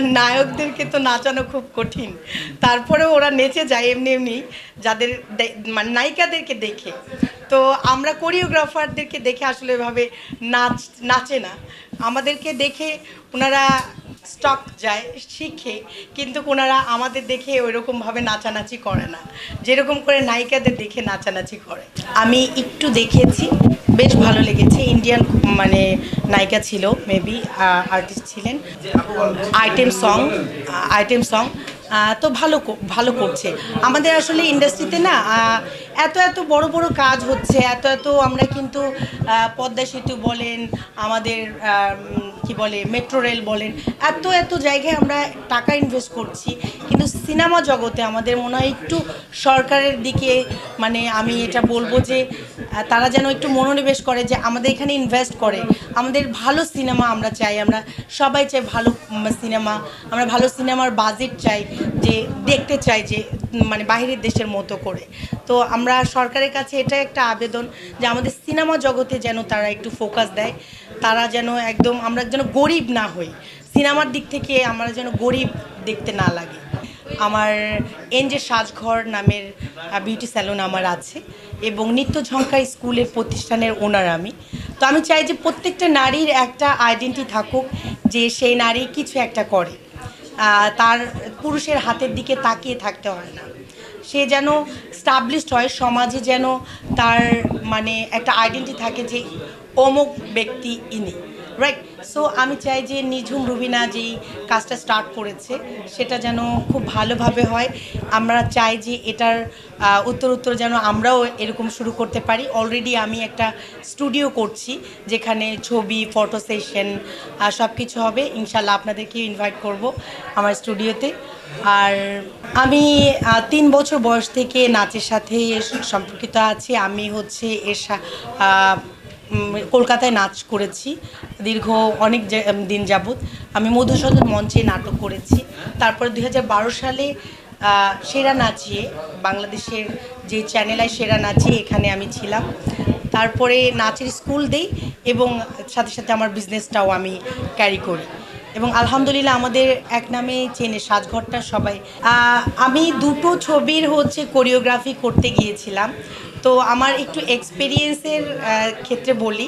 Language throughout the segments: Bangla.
নায়কদেরকে তো নাচানো খুব কঠিন। তারপরেও ওরা নেচে যায় এমনি এমনি যাদের মানে নায়িকাদেরকে দেখে। তো আমরা কোরিওগ্রাফারদেরকে দেখে আসলে এভাবে নাচ, নাচে না। আমাদেরকে দেখে ওনারা স্টক যায়, শিখে, কিন্তু ওনারা আমাদের দেখে ওইরকমভাবে নাচানাচি করে না। যেরকম করে নায়িকাদের দেখে নাচানাচি করে। আমি একটু দেখেছি বেশ ভালো লেগেছে। ইন্ডিয়ান মানে নায়িকা ছিল মেবি আর্টিস্ট ছিলেন। আইটেম সং আইটেম সং তো ভালো ভালো করছে। আমাদের আসলে ইন্ডাস্ট্রিতে না এত এত বড় বড় কাজ হচ্ছে, এত এত আমরা কিন্তু পদ্মা সেতু বলেন, আমাদের কি বলে, মেট্রো রেল বলেন, এত এত জায়গায় আমরা টাকা ইনভেস্ট করছি। কিন্তু সিনেমা জগতে আমাদের মনে হয় একটু সরকারের দিকে মানে আমি এটা বলব যে তারা যেন একটু মনোনিবেশ করে যে আমাদের এখানে ইনভেস্ট করে। আমাদের ভালো সিনেমা আমরা চাই, আমরা সবাই চাই ভালো সিনেমা, আমরা ভালো সিনেমার বাজেট চাই, যে দেখতে চাই যে মানে বাইরের দেশের মতো করে। তো আমরা সরকারের কাছে এটা একটা আবেদন যে আমাদের সিনেমা জগতে যেন তারা একটু ফোকাস দেয়, তারা যেন একদম আমরা যেন গরিব না হই। সিনেমার দিক থেকে আমরা যেন গরিব দেখতে না লাগে। আমার এনজে সাজঘর নামের বিউটি স্যালুন আমার আছে এবং নিত্য ঝঙ্কার স্কুলের প্রতিষ্ঠানের ওনার আমি। তো আমি চাই যে প্রত্যেকটা নারীর একটা আইডেন্টি থাকুক যে সেই নারী কিছু একটা করে। তার পুরুষের হাতের দিকে তাকিয়ে থাকতে হয় না। সে যেন স্টাবলিশড হয়, সমাজে যেন তার মানে একটা আইডেন্টি থাকে যে অমুক ব্যক্তি ইনি। রাইট সো আমি চাই যে নিঝুম রুবিনা যেই কাজটা স্টার্ট করেছে, সেটা যেন খুব ভালোভাবে হয়। আমরা চাই যে এটার উত্তর উত্তর যেন আমরাও এরকম শুরু করতে পারি। অলরেডি আমি একটা স্টুডিও করছি, যেখানে ছবি ফটো সেশন সব কিছু হবে। ইনশাল্লাহ আপনাদেরকে ইনভাইট করব আমার স্টুডিওতে আর আমি তিন বছর বয়স থেকে নাচের সাথে সম্পর্কিত আছি। আমি হচ্ছে এর কলকাতায় নাচ করেছি, দীর্ঘ অনেক দিন যাবৎ। আমি মধুসূদন মঞ্চে নাটক করেছি। তারপরে দু হাজার বারো সালে সেরা নাচিয়ে, বাংলাদেশের যে চ্যানেল আয় সেরা নাচিয়ে এখানে আমি ছিলাম। তারপরে নাচের স্কুল দেই এবং সাথে সাথে আমার বিজনেসটাও আমি ক্যারি করি। এবং আলহামদুলিল্লাহ আমাদের এক নামে চেনে, সাজঘরটা সবাই। আমি দুটো ছবির হচ্ছে কোরিওগ্রাফি করতে গিয়েছিলাম। তো আমার একটু এক্সপিরিয়েন্সের ক্ষেত্রে বলি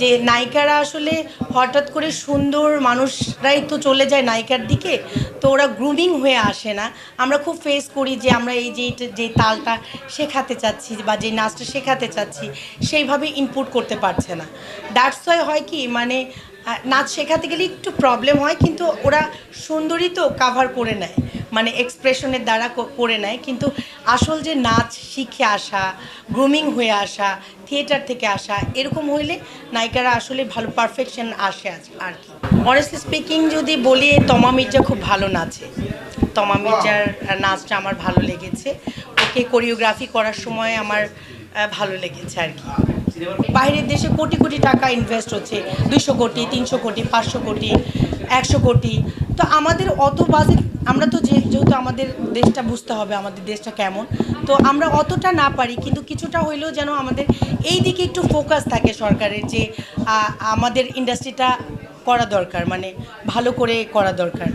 যে নায়িকারা আসলে হঠাৎ করে সুন্দর মানুষরাই তো চলে যায় নায়িকার দিকে, তো ওরা গ্রুমিং হয়ে আসে না। আমরা খুব ফেস করি যে আমরা এই যে যে তালটা শেখাতে চাচ্ছি বা যে নাচটা শেখাতে চাচ্ছি, সেইভাবে ইনপুট করতে পারছে না। ওয়াই হয় কি মানে নাচ শেখাতে গেলে একটু প্রবলেম হয় কিন্তু ওরা সুন্দরী তো কাভার করে নেয়। মানে এক্সপ্রেশনের দ্বারা করে নেয় কিন্তু আসল যে নাচ শিখে আসা গ্রুমিং হয়ে আসা থিয়েটার থেকে আসা এরকম হইলে নায়িকারা আসলে ভালো পারফেকশন আসে আজ- আর কি। অনেস্টলি স্পিকিং যদি বলি তমা মির্জা খুব ভালো নাচে। তমা মির্জার নাচটা আমার ভালো লেগেছে। ওকে কোরিওগ্রাফি করার সময় আমার ভালো লেগেছে আর কি। বাইরের দেশে কোটি কোটি টাকা ইনভেস্ট হচ্ছে, দুইশো কোটি, তিনশো কোটি, পাঁচশো কোটি, একশো কোটি। তো আমাদের অত বাজেট আমরা তো যে যেহেতু আমাদের দেশটা বুঝতে হবে আমাদের দেশটা কেমন, তো আমরা অতটা না পারি, কিন্তু কিছুটা হইলেও যেন আমাদের এই দিকে একটু ফোকাস থাকে সরকারের যে আমাদের ইন্ডাস্ট্রিটা করা দরকার মানে ভালো করে করা দরকার।